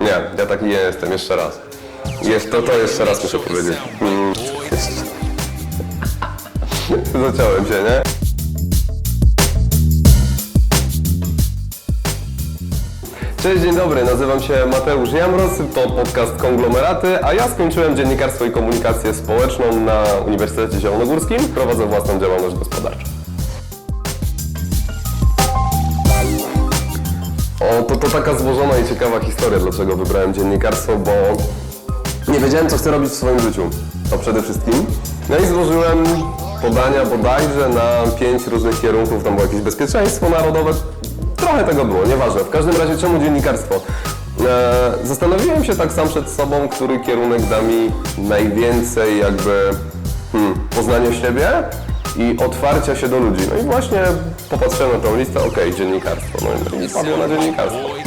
Nie, ja taki nie jestem, jeszcze raz. Jest, to, to jeszcze raz muszę powiedzieć. Mm. Zaciąłem się, nie? Cześć, dzień dobry, nazywam się Mateusz Jamros, to podcast Konglomeraty, a ja skończyłem dziennikarstwo i komunikację społeczną na Uniwersytecie Zielonogórskim. Prowadzę własną działalność gospodarczą. O, to, to taka złożona i ciekawa historia, dlaczego wybrałem dziennikarstwo, bo nie wiedziałem, co chcę robić w swoim życiu. To przede wszystkim. No i złożyłem podania bodajże na pięć różnych kierunków. Tam było jakieś bezpieczeństwo narodowe. Trochę tego było, nieważne. W każdym razie, czemu dziennikarstwo? E, zastanowiłem się tak sam przed sobą, który kierunek da mi najwięcej jakby hmm, poznania siebie i otwarcia się do ludzi. No i właśnie popatrzyłem na tą listę, okej, dziennikarstwo. No i padło na dziennikarstwo.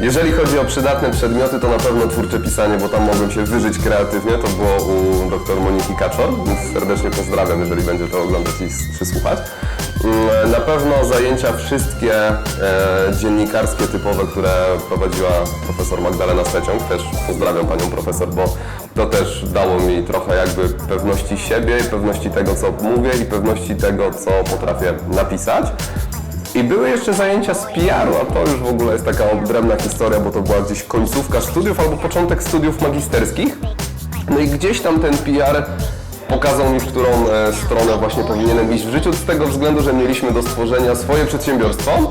Jeżeli chodzi o przydatne przedmioty, to na pewno twórcze pisanie, bo tam mogłem się wyżyć kreatywnie. To było u dr Moniki Kaczor, więc serdecznie pozdrawiam, jeżeli będzie to oglądać i s- czy słuchać. Mm, Na pewno zajęcia wszystkie e, dziennikarskie typowe, które prowadziła profesor Magdalena Steciąg, też pozdrawiam panią profesor, bo to też dało mi trochę jakby pewności siebie, pewności tego, co mówię i pewności tego, co potrafię napisać. I były jeszcze zajęcia z PR-u, a to już w ogóle jest taka odrębna historia, bo to była gdzieś końcówka studiów albo początek studiów magisterskich. No i gdzieś tam ten PR pokazał mi, w którą e, stronę właśnie powinienem iść w życiu, z tego względu, że mieliśmy do stworzenia swoje przedsiębiorstwo.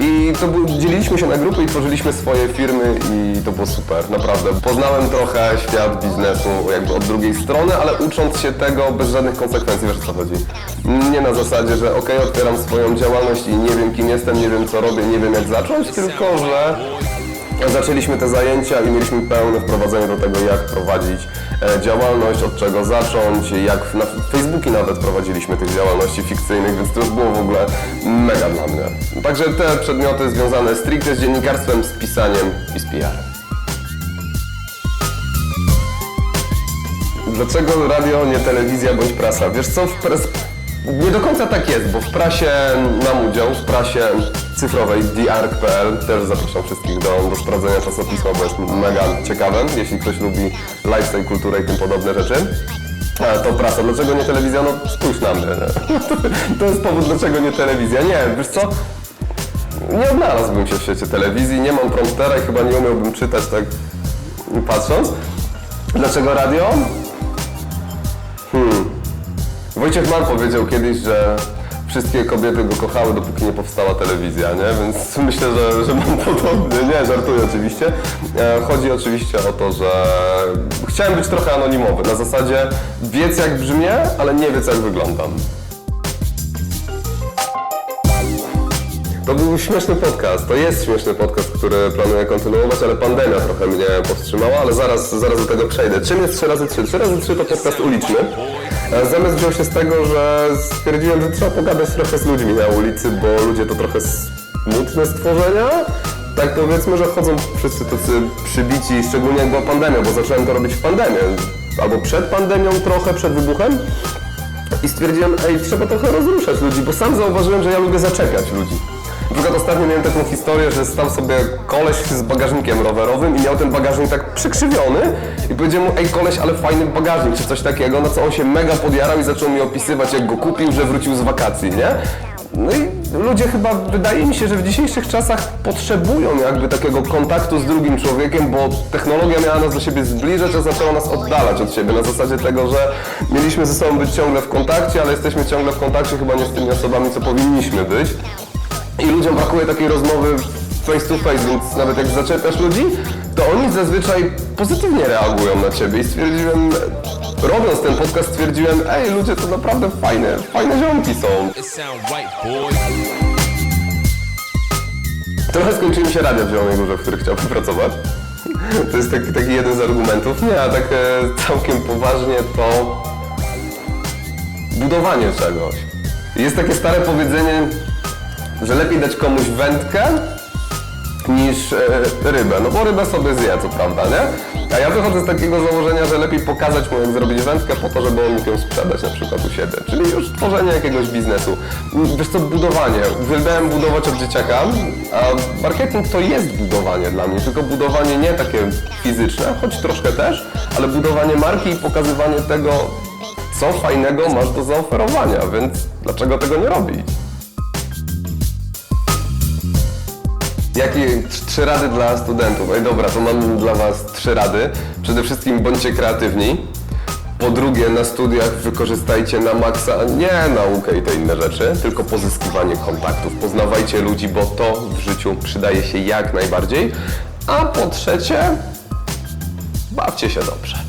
I to był, dzieliliśmy się na grupy i tworzyliśmy swoje firmy i to było super, naprawdę. Poznałem trochę świat biznesu jakby od drugiej strony, ale ucząc się tego bez żadnych konsekwencji, wiesz o co chodzi. Nie na zasadzie, że okej, otwieram swoją działalność i nie wiem kim jestem, nie wiem co robię, nie wiem jak zacząć, tylko że Zaczęliśmy te zajęcia i mieliśmy pełne wprowadzenie do tego, jak prowadzić e, działalność, od czego zacząć, jak na Facebooki nawet prowadziliśmy tych działalności fikcyjnych, więc to już było w ogóle mega dla mnie. Także te przedmioty związane stricte z dziennikarstwem, z pisaniem i z PR-em. Dlaczego radio, nie telewizja bądź prasa? Wiesz co, w pres... nie do końca tak jest, bo w prasie mam udział, w prasie cyfrowej theark.pl też zapraszam wszystkich do, do sprawdzenia czasopisma, bo jest mega ciekawe, jeśli ktoś lubi lifestyle, kulturę i tym podobne rzeczy. A, to prasa, dlaczego nie telewizja? No spójrz na mnie, nie? To jest powód, dlaczego nie telewizja. Nie, wiesz co, nie odnalazłbym się w świecie telewizji, nie mam promptera i chyba nie umiałbym czytać tak patrząc. Dlaczego radio? Hmm. Wojciech Mann powiedział kiedyś, że wszystkie kobiety go kochały, dopóki nie powstała telewizja, nie? Więc myślę, że, że mam podobny. Nie, żartuję oczywiście. E, Chodzi oczywiście o to, że chciałem być trochę anonimowy. Na zasadzie wiedz jak brzmię, ale nie wiedz jak wyglądam. To był śmieszny podcast, to jest śmieszny podcast, który planuję kontynuować, ale pandemia trochę mnie powstrzymała, ale zaraz, zaraz do tego przejdę. Czym jest 3 razy 3 3 razy 3 to podcast uliczny. Zamysł wziął się z tego, że stwierdziłem, że trzeba pogadać trochę z ludźmi na ulicy, bo ludzie to trochę smutne stworzenia. Tak powiedzmy, że chodzą wszyscy tacy przybici, szczególnie jak była pandemia, bo zacząłem to robić w pandemię. Albo przed pandemią trochę, przed wybuchem. I stwierdziłem, ej, trzeba trochę rozruszać ludzi, bo sam zauważyłem, że ja lubię zaczepiać ludzi. Ostatnio miałem taką historię, że stał sobie koleś z bagażnikiem rowerowym i miał ten bagażnik tak przykrzywiony i powiedziałem mu, ej koleś, ale fajny bagażnik, czy coś takiego, na co on się mega podjarał i zaczął mi opisywać, jak go kupił, że wrócił z wakacji, nie? No i ludzie chyba, wydaje mi się, że w dzisiejszych czasach potrzebują jakby takiego kontaktu z drugim człowiekiem, bo technologia miała nas do siebie zbliżać, a zaczęła nas oddalać od siebie na zasadzie tego, że mieliśmy ze sobą być ciągle w kontakcie, ale jesteśmy ciągle w kontakcie chyba nie z tymi osobami, co powinniśmy być. I ludziom brakuje takiej rozmowy face to face, więc nawet jak zaczepiasz ludzi, to oni zazwyczaj pozytywnie reagują na ciebie i stwierdziłem, robiąc ten podcast stwierdziłem, ej ludzie to naprawdę fajne, fajne ziomki są. Trochę skończyły mi się radia w Zielonej Górze, w których chciałbym pracować. To jest taki, taki jeden z argumentów. Nie, a tak e, całkiem poważnie to budowanie czegoś. Jest takie stare powiedzenie, że lepiej dać komuś wędkę niż e, rybę. No bo rybę sobie zje, co prawda, nie? A ja wychodzę z takiego założenia, że lepiej pokazać mu, jak zrobić wędkę po to, żeby on mógł ją sprzedać na przykład u siebie. Czyli już tworzenie jakiegoś biznesu. Wiesz co, budowanie. Uwielbiałem budować od dzieciaka, a marketing to jest budowanie dla mnie, tylko budowanie nie takie fizyczne, choć troszkę też, ale budowanie marki i pokazywanie tego, co fajnego masz do zaoferowania, więc dlaczego tego nie robić? Jakie tr- trzy rady dla studentów? Ej dobra, to mam dla Was trzy rady. Przede wszystkim bądźcie kreatywni. Po drugie, na studiach wykorzystajcie na maksa nie naukę i te inne rzeczy, tylko pozyskiwanie kontaktów. Poznawajcie ludzi, bo to w życiu przydaje się jak najbardziej. A po trzecie, bawcie się dobrze.